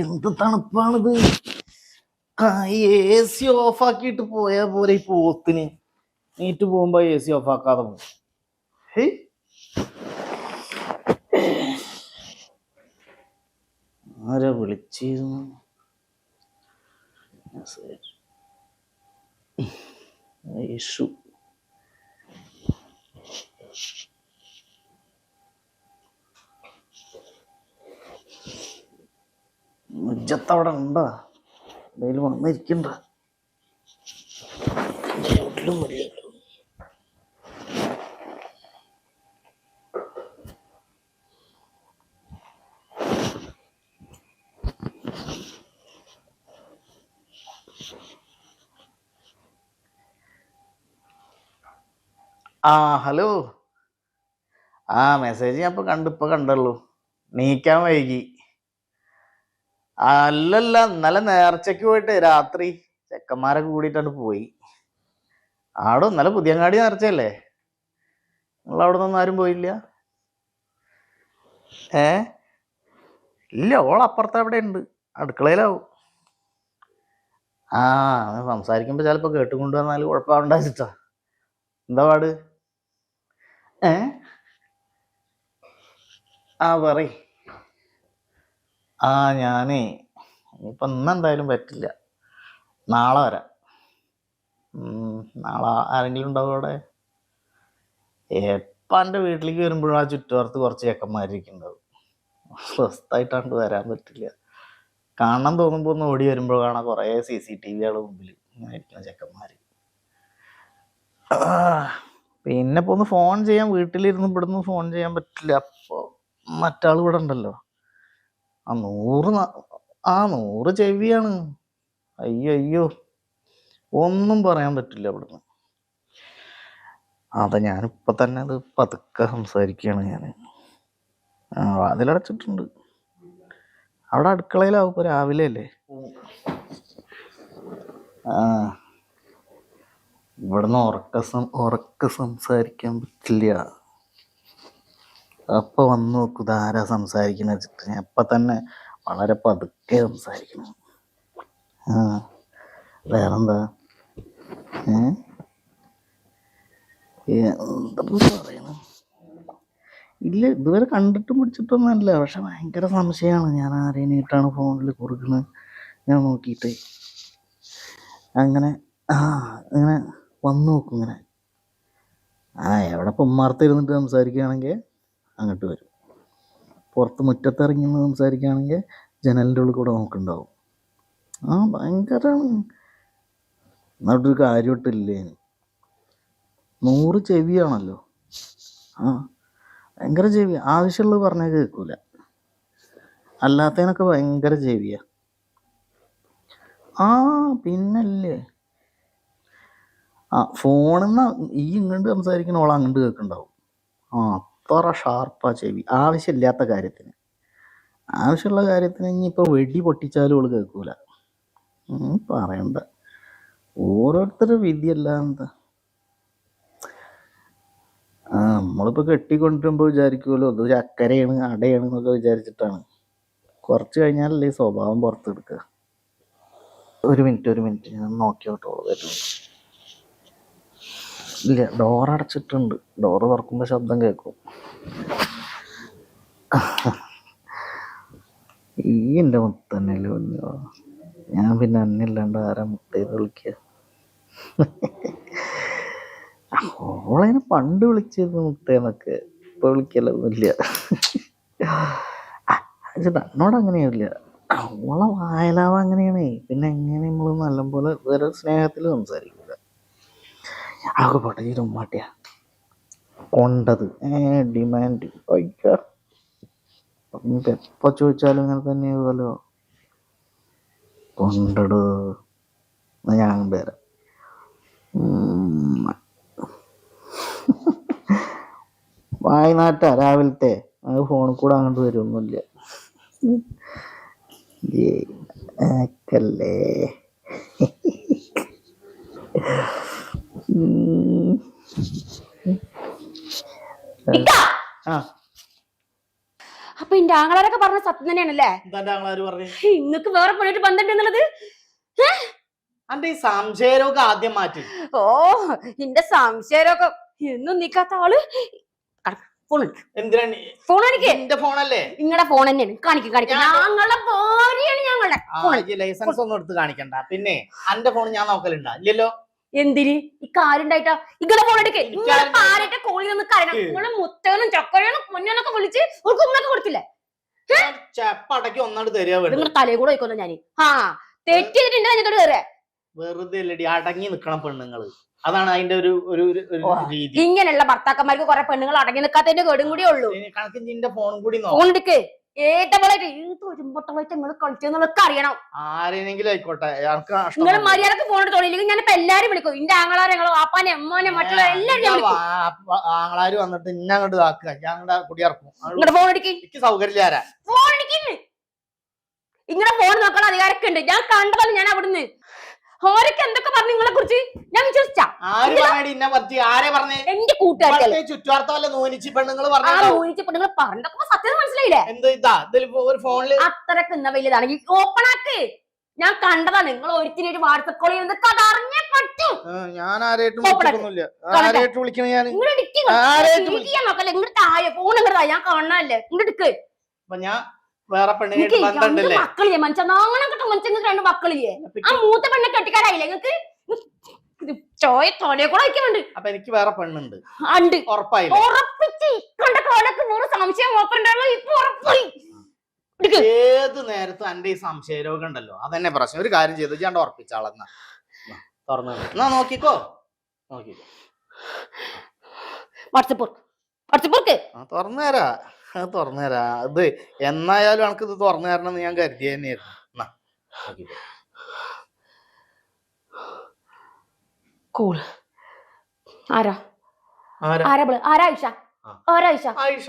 എന്ത് തണുപ്പാണിത്? A C of ആക്കിയിട്ട് പോയാ പോലെ ഈ പോത്തിന്. നീറ്റ് പോകുമ്പോ എ സി ഓഫ് ആക്കാതെ പോകും. ആരാ വിളിച്ചിരുന്നു? മെസ്സേജ്. യേശു അവിടെ ഉണ്ടോ എന്തെങ്കിലും വന്നിരിക്കണ്ട വരില്ല. ആ ഹലോ. ആ മെസ്സേജ് ഞാൻ ഇപ്പൊ കണ്ടിപ്പോ കണ്ടല്ലോ നീക്കാൻ വൈകി. അല്ലല്ല നല്ല നേർച്ചയ്ക്ക് പോയിട്ട് രാത്രി ചെക്കന്മാരൊക്കെ കൂടിയിട്ടാണ് പോയി. ആടോ നല്ല പുതിയങ്ങാടി നേർച്ചയല്ലേ? നിങ്ങൾ അവിടെ നിന്നും ആരും പോയില്ല? ഏ? ഇല്ല ഓൾ അപ്പുറത്ത് അവിടെ ഉണ്ട് അടുക്കളയിലാവും. ആ സംസാരിക്കുമ്പോ ചിലപ്പോ കേട്ടുകൊണ്ട് വന്നാൽ കുഴപ്പമുണ്ടാച്ചിട്ടാ എന്താ പാട്? ഏ? ആ പറയ്. ആ ഞാനേ ഇപ്പം ഇന്ന് എന്തായാലും പറ്റില്ല. നാളെ വരാം. നാളെ ആരെങ്കിലും ഉണ്ടാവും അവിടെ? എപ്പം എന്റെ വീട്ടിലേക്ക് വരുമ്പോഴും ആ ചുറ്റുപുറത്ത് കുറച്ച് ചെക്കന്മാരിക്കുന്നുണ്ടാവും സ്വസ്ഥമായിട്ടാണ്ട് വരാൻ പറ്റില്ല. കാണാൻ തോന്നുമ്പോൾ ഒന്ന് ഓടി വരുമ്പോൾ കാണാൻ കുറേ സി സി ടി വികളുടെ മുമ്പിൽ ഇങ്ങനെ ഇരിക്കുന്ന ചെക്കന്മാർ പിന്നെ ഇപ്പോൾ ഒന്ന് ഫോൺ ചെയ്യാൻ വീട്ടിലിരുന്ന് ഇവിടുന്ന് ഫോൺ ചെയ്യാൻ പറ്റില്ല. അപ്പോൾ മറ്റാൾ ഇവിടെ ഉണ്ടല്ലോ. ആ നൂറ് ആ നൂറ് ചെവിയാണ്. അയ്യോ അയ്യോ ഒന്നും പറയാൻ പറ്റില്ല അവിടുന്ന് അതാ ഞാനിപ്പോൾ തന്നെ അത് പതുക്കെ സംസാരിക്കുകയാണ് ഞാൻ അതിലടച്ചിട്ടുണ്ട് അവിടെ അടുക്കളയിലാവും ഇപ്പൊ രാവിലെ അല്ലേ? ആ. ഇവിടുന്ന് ഉറക്ക സം ഉറക്ക സംസാരിക്കാൻ പറ്റില്ല. അപ്പൊ വന്ന് നോക്കൂ ഇതാരാ സംസാരിക്കുന്ന വെച്ചിട്ട് ഞാൻ ഇപ്പൊ തന്നെ വളരെ പതുക്കെ സംസാരിക്കുന്നു. ആ വേറെന്താ? പറയുന്നു? ഇല്ല ഇതുവരെ കണ്ടിട്ടും പിടിച്ചിട്ടൊന്നുമല്ല പക്ഷെ ഭയങ്കര സംശയമാണ്. ഞാൻ ആരെയിട്ടാണ് ഫോണിൽ കുറുക്കുന്നത് ഞാൻ നോക്കിയിട്ട്. അങ്ങനെ ആ അങ്ങനെ വന്നു നോക്കും ഇങ്ങനെ. ആ എവിടെ ഇപ്പം ഉമ്മാർത്തിരുന്നിട്ട് സംസാരിക്കുകയാണെങ്കിൽ അങ്ങോട്ട് വരും. പുറത്ത് മുറ്റത്തിറങ്ങി നിന്ന് സംസാരിക്കുകയാണെങ്കിൽ ജനലിന്റെ ഉള്ളിൽ കൂടെ നോക്കുന്നുണ്ടാവും. ആ ഭയങ്കര എന്നിട്ടൊരു കാര്യമായിട്ടില്ലേ നൂറ് ചെവിയാണല്ലോ. ആ ഭയങ്കര ചെവി. ആവശ്യമുള്ളത് പറഞ്ഞാൽ കേൾക്കൂല. അല്ലാത്തതിനൊക്കെ ഭയങ്കര ചെവിയാ. ആ പിന്നല്ലേ? ആ ഫോണിൽ നിന്ന് ഈ ഇങ്ങോട്ട് സംസാരിക്കുന്ന ഓൾ അങ്ങോട്ട് കേൾക്കുന്നുണ്ടാവും. ആ അത്ര ഷാർപ്പാ ചെവി. ആവശ്യമില്ലാത്ത കാര്യത്തിന്. ആവശ്യമുള്ള കാര്യത്തിന് ഇനിയിപ്പോൾ വെടി പൊട്ടിച്ചാലും ഓൾ കേൾക്കൂല. പറയണ്ട. ഓരോരുത്തരുടെ വിധിയല്ല എന്താ? ആ നമ്മളിപ്പോൾ കെട്ടിക്കൊണ്ടിരുമ്പോൾ വിചാരിക്കുമല്ലോ ഇത് ചക്കരയാണ് അടയാണ് എന്നൊക്കെ വിചാരിച്ചിട്ടാണ്. കുറച്ച് കഴിഞ്ഞാലല്ലേ സ്വഭാവം പുറത്തെടുക്കുക. ഒരു മിനിറ്റ് ഒരു മിനിറ്റ്. ഞാൻ നോക്കിയോട്ടോളൂ വരുന്നു ഇല്ല ഡോർ അടച്ചിട്ടുണ്ട്. ഡോറ് തുറക്കുമ്പോൾ ശബ്ദം കേൾക്കും. ഈ എന്റെ മുത്തന്നല്ലേ ഞാൻ പിന്നെ അന്നില്ലാണ്ട് ആരാ മുത്തേന്ന് വിളിക്കുക ഓളതിനെ പണ്ട് വിളിച്ചിരുന്നു മുത്തേന്നൊക്കെ. ഇപ്പൊ വിളിക്കലൊന്നുമില്ല. ചേട്ടാ എന്നോട് അങ്ങനെയല്ല ഓളെ വായലാവ അങ്ങനെയാണേ. പിന്നെ എങ്ങനെ നമ്മൾ നല്ലപോലെ വേറെ സ്നേഹത്തിൽ സംസാരിക്കില്ല അതൊക്കെ പോട്ടെ ഈ ഉമ്മാട്ടിയാ കൊണ്ടത് ഡിമാൻഡ് അയ്യ ഇനിയിപ്പോ എപ്പോ ചോദിച്ചാലും ഇങ്ങനെ തന്നെ കൊണ്ടടോ. കൊണ്ടട് ഞാൻ തരാം. വായനാട്ട രാവിലത്തെ. അത് ഫോണിൽ കൂടെ അങ്ങോട്ട് വരുമൊന്നുമില്ല ഏക്കല്ലേ. ആ. അപ്പൊ ഇന്റെ ആങ്ങളാരൊക്കെ പറഞ്ഞ സത്യം തന്നെയാണല്ലേ? ഇങ്ങക്ക് വേറെ പണിയായിട്ട് ബന്ധമുണ്ട് എന്നുള്ളത്? അന്റെ ഈ സംശയരോഗം ആദ്യം മാറ്റി. ഓ ഇന്റെ സംശയരോഗം എന്നും നിക്കാത്ത ആൾ എന്റെ നിങ്ങളുടെ ഫോൺ തന്നെയാണ്. കാണിക്കും കാണിക്കും. ഞാൻ- ഞങ്ങളുടെ ഞങ്ങളുടെ ലൈസൻസ് ഒന്നും എടുത്ത് കാണിക്കണ്ട. പിന്നെ അന്റെ ഫോൺ ഞാൻ നോക്കലുണ്ടോ? ഇല്ലല്ലോ? എന്തിന്? ഈ ഇങ്ങനെ പോലെടുക്കെ ഇങ്ങനെ പാലിട്ട് കോഴി നിന്ന് കരണം. നിങ്ങൾ മുത്തനും ചക്കരനും പൊന്നനൊക്കെ വിളിച്ച് ഒരു കുമ്മൊക്കെ കൊടുത്തില്ലേ? നിങ്ങളുടെ തലയെ കൂടെ വയ്ക്കുന്നു ഞാൻ? ആ തെറ്റ് ചെയ്തിട്ടുണ്ട് അതിനോട് കയറിയ വെറുതെ അല്ലടി അടങ്ങി നിക്കണം പെണ്ണുങ്ങൾ. അതാണ് അതിന്റെ ഒരു ഒരു. രീതി. ഇങ്ങനെയുള്ള ഭർത്താക്കന്മാർക്ക് കുറെ പെണ്ണുങ്ങൾ അടങ്ങി നിൽക്കാത്തതിന്റെ കേടും കൂടിയേ ഉള്ളൂ. ഇനി കണക്ക് നിന്റെ ഫോണും കൂടി നോക്കാം. ഫോൺ എടുക്ക്. ഏറ്റവളായിട്ട് ഏത് ഒരുമ്പട്ടളായിട്ട് നിങ്ങൾ കളിച്ചെന്നുള്ളതൊക്കെ അറിയണം. ആരെങ്കിലും ആയിക്കോട്ടെ ഞങ്ങൾക്ക് നിങ്ങൾ മര്യാദയ്ക്ക് ഫോൺ എടുത്ത് തുടങ്ങിയില്ലെങ്കിൽ ഞാൻ ഇപ്പൊ എല്ലാരും വിളിക്കും. ഇന്റെ ആങ്ങളാരെ ഞങ്ങളെ വാപ്പാനെ അമ്മോനെ മറ്റുള്ള എല്ലാരും ഞാൻ വിളിക്കും. ആങ്ങളാര് വന്നിട്ട് ഇന്നെ അങ്ങോട്ട് ഇതാക്കുക. ഞാൻ അങ്ങോട്ട് കുടിയിറക്കും അത് നിങ്ങളുടെ ഫോൺ എടുക്കി. എനിക്ക് സൗകര്യം ആരാ. ഫോൺ എടുക്കിന്ന് ഇങ്ങനെ ഫോൺ നോക്കാൻ അധികാരമൊക്കെ ഉണ്ട്. ഞാൻ കണ്ടതാണ് ഞാൻ അവിടുന്ന്. ഓരൊക്കെ എന്തൊക്കെ പറഞ്ഞു നിങ്ങളെ കുറിച്ച്? ഞാൻ വിശ്വസിച്ച. ആര് പറഞ്ഞടി ഇന്നെ പറ്റി? ആരെ പറഞ്ഞേ? എന്റെ കൂട്ടുകാരികൾ. ചുറ്റുവാർത്തല്ല നൂനിച്ച് പെണ്ണുങ്ങൾ ആ പറഞ്ഞു ഊഹിച്ചപ്പോ നിങ്ങൾ പറഞ്ഞതൊക്കെ സത്യം മനസ്സിലായില്ലേ? എന്ത് ഇതാ? ഇതിൽ ഒരു ഫോണിൽ അത്രയ്ക്ക് ഇന്ന വലിയതാണ് ഓപ്പൺ ആക്ക്. ഞാൻ കണ്ടതാണ്. നിങ്ങൾ ഒരുത്തിരി ഒരു വാട്സപ്പ് കോൾ ചെയ്യുന്നത് കഥ അറിഞ്ഞേ പറ്റും. ഞാൻ ആരായിട്ടും. വിളിച്ചിട്ടൊന്നുമില്ല. ആരായിട്ട് വിളിക്കണ ഞാൻ നിങ്ങൾ ആരെയും ഇടിക്കാൻ നോക്കല്ലേ? ഇങ്ങോട്ട് താഴെ ഫോൺ ഇങ്ങോട്ട് ഞാൻ കാണാനല്ലേ ഇങ്ങോട്ട് എടുക്ക്. അപ്പൊ ഞാൻ വേറെ ബന്ധമുണ്ടല്ലേ? മക്കളില്ലേ? മനുഷ്യ നാണം കിട്ടും മനുഷ്യങ്ങൾക്ക് രണ്ട് മക്കളില്ലേ? ആ മൂത്ത പെണ്ണെ കെട്ടിക്കാരായില്ലേ നിങ്ങക്ക് ചോയ തോനെ കൂടെ വയ്ക്കുന്നുണ്ട് അപ്പൊ എനിക്ക് വേറെ പെണ്ണുണ്ട്. ഉണ്ട്. ഉറപ്പായില്ലേ? ഉറപ്പിച്ച്. കണ്ട കോലക്ക് നൂറ് സംശയം നോക്കണ്ടല്ലോ ഇപ്പൊ ഉറപ്പായി. എടുക്ക്. ഏത് നേരത്തും എന്റെ ഈ സംശയരോഗം ഉണ്ടല്ലോ അതന്നെ പ്രശ്നം. ഒരു കാര്യം ചെയ്തു ഞാൻ ഉറപ്പിച്ചാളെന്നാ തുറന്നു എന്നാ നോക്കിക്കോ. നോക്കിക്കോ. വാട്സപ്പ് വാട്സപ്പ് തുറന്നു തരാ. അത് തുറന്നു തരാ അത് എന്നായാലും എനിക്ക് ഇത് തുറന്നു തരണം എന്ന് ഞാൻ കരുതി തന്നെയായിരുന്നു. എന്നാ കൂൾ ആരാ? ആരാ? ആരാ ബിൾ? ആരാ ഐഷ ആ. ആരാ ഐഷ ആയിഷ.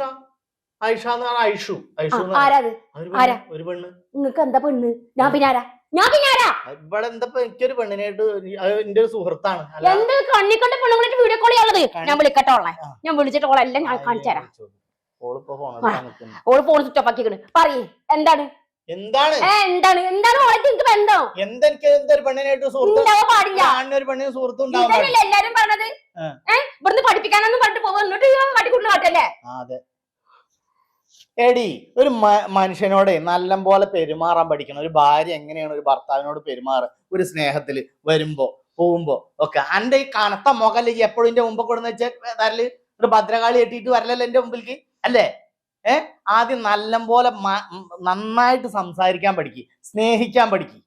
ആയിഷ എന്ന് ഐഷു ഐഷു എന്ന് ആരാ അത്? ഒരു ആരാ? പെണ്ണ്, ഒരു പെണ്ണ്. നിങ്ങക്ക് എന്താ പെണ്ണ്? ഞാൻ പിന്നെ ആരാ? ഞാൻ പിന്നെ ആരാ? ഇവിടെ എന്താ ഇപ്പൊ എനിക്കൊരു പെണ്ണിനായിട്ട് അത് എന്റെ ഒരു സുഹൃത്താണ്. അല്ല എന്ത് കണ്ണിക്കണ്ട പെണ്ണുങ്ങളായിട്ട് വീഡിയോ കോൾ ചെയ്യാനുള്ളത്? ഞാൻ വിളിക്കട്ടെ ഓളെ. ആ. ഞാൻ വിളിച്ചിട്ട് ഓളെ എല്ലാം ഞാൻ കാണിച്ചു തരാം. ഓളിപ്പോ ഫോൺ ഓൾ ഫോൺ സ്വിച്ച് ഓഫ് ആക്കിക്കണ് പറയേ എന്താണ്? എന്താണ്? എനിക്ക് ബന്ധം? എന്തെനിക്ക് എന്തൊരു പെണ്ണിനായിട്ട് സുഹൃത്ത്? ഉണ്ടാവാൻ പാടില്ല. ഞാനൊരു പെണ്ണിന് സുഹൃത്തും ഉണ്ടാവില്ല എല്ലാരും പറഞ്ഞത്? ഇവിടുന്ന് പഠിപ്പിക്കാനൊന്നും പറഞ്ഞിട്ട് പോകും എന്നിട്ട് ഇവൻ വട്ടിക്കുള്ള കാട്ടല്ലേ അതെ. എടി ഒരു മനുഷ്യനോട് നല്ല പോലെ പെരുമാറാൻ പഠിക്കണം. ഒരു ഭാര്യ എങ്ങനെയാണ് ഒരു ഭർത്താവിനോട് പെരുമാറുക ഒരു സ്നേഹത്തിൽ വരുമ്പോ പോകുമ്പോ ഒക്കെ. അന്റെ ഈ കനത്ത മുഖല്ലേ എപ്പോഴും എന്റെ മുമ്പ് കൊടുന്ന് വെച്ചാൽ തരൽ ഒരു ഭദ്രകാളി എട്ടിട്ട് വരലല്ലോ എന്റെ മുമ്പിലേക്ക് അല്ലേ? ഏ? ആദ്യം നല്ല പോലെ നന്നായിട്ട് സംസാരിക്കാൻ പഠിക്ക്. സ്നേഹിക്കാൻ പഠിക്ക്.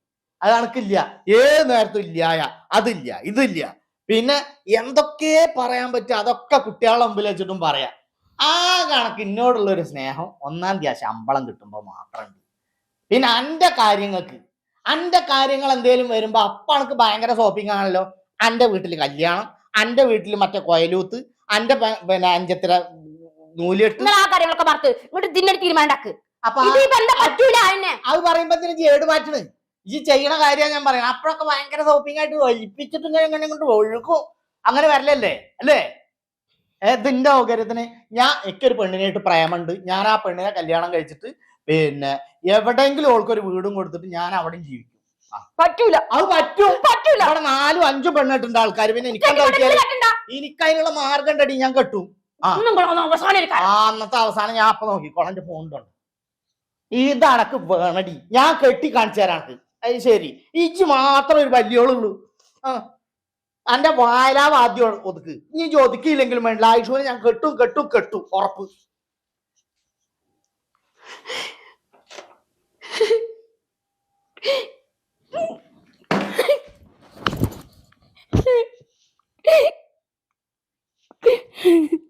അത് കണക്കില്ല. ഏത് നേരത്തും ഇല്ലായ. അതില്ല. ഇതില്ല. പിന്നെ എന്തൊക്കെ പറയാൻ പറ്റുക അതൊക്കെ കുട്ടികളുടെ മുമ്പിൽ വെച്ചിട്ടും പറയാം. ആ കണക്ക് എന്നോടുള്ള ഒരു സ്നേഹം ഒന്നാം തീയതി ശമ്പളം കിട്ടുമ്പോൾ മാത്രമുണ്ട് പിന്നെ അന്റെ കാര്യങ്ങൾക്ക് അന്റെ കാര്യങ്ങൾ എന്തേലും വരുമ്പോൾ അപ്പൊ എനിക്ക് ഭയങ്കര ഷോപ്പിംഗ് ആണല്ലോ. അന്റെ വീട്ടിൽ കല്യാണം അന്റെ വീട്ടിൽ മറ്റേ കൊയലൂത്ത് അന്റെ പിന്നെ അഞ്ചത്തിര നിങ്ങൾ ആ കാര്യങ്ങളൊക്കെ പറത്ത് ഇങ്ങോട്ട് ഇതിന്റെ തീരുമാനം ഉണ്ടാക്ക് അപ്പൊ ഇത് ഈ ബന്ധം പറ്റൂല എന്നെ അത് പറയുമ്പോ ജേട് മാറ്റണ്. ഈ ചെയ്യണ കാര്യം ഞാൻ പറയുന്നത് അപ്പോഴൊക്കെ ഭയങ്കര ഷോപ്പിംഗ് ആയിട്ട് ഒലിപ്പിച്ചിട്ട് ഇങ്ങനെ കൊണ്ട് ഒഴുക്കും. അങ്ങനെ വരലല്ലേ? അല്ലേ? ഇതിന്റെ സൗകര്യത്തിന്? ഞാൻ എനിക്കൊരു പെണ്ണിനായിട്ട് പ്രേമുണ്ട് ഞാൻ ആ പെണ്ണിനെ കല്യാണം കഴിച്ചിട്ട് പിന്നെ എവിടെയെങ്കിലും ഓൾക്കൊരു വീടും കൊടുത്തിട്ട് ഞാൻ അവിടെയും ജീവിക്കും. പറ്റൂല. അത് പറ്റും. പറ്റൂല. അവിടെ നാലും അഞ്ചും പെണ്ണിട്ടുണ്ട് ആൾക്കാർ പിന്നെ എനിക്ക് എനിക്കതിനുള്ള ഇവിടെ എനിക്ക് അതിനുള്ള മാർഗം ഉണ്ടടി ഞാൻ കെട്ടും. അന്നത്തെ അവസാനം ഞാൻ അപ്പൊ നോക്കിക്കോളാം എന്റെ ഫോണിലുണ്ട് ഇതടക്ക് വേണടി. ഞാൻ കെട്ടി കാണിച്ചു തരാണ് അത് ശരി. ഇജ് മാത്രം ഒരു വലിയോളുള്ളൂ ആ. എന്റെ വായലാവ് ആദ്യം ഒതുക്ക്. ഇനി ചോദിക്കില്ലെങ്കിലും വേണ്ട. ആയുഷൂനെ ഞാൻ കെട്ടും കെട്ടും കെട്ടും. ഉറപ്പ്. Hey